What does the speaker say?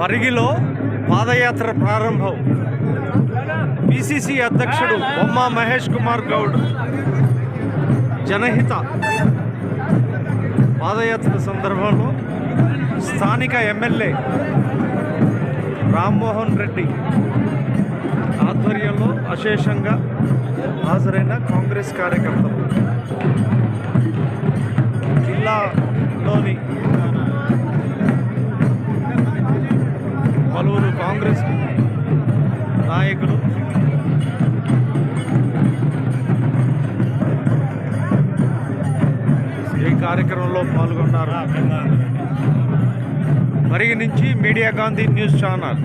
పరిగిలో పాదయాత్ర ప్రారంభం. పిసిసి అధ్యక్షుడు బొమ్మ మహేష్ కుమార్ గౌడ్. జనహిత పాదయాత్ర సందర్భంలో స్థానిక ఎమ్మెల్యే రామ్మోహన్ రెడ్డి ఆధ్వర్యంలో అశేషంగా హాజరైన కాంగ్రెస్ కార్యకర్తలు. జిల్లాలోని పలువురు కాంగ్రెస్ నాయకులు. ఈ కార్యక్రమంలో పాల్గొన్నారు పరిగణించి మీడియా గాంధీ న్యూస్ ఛానల్.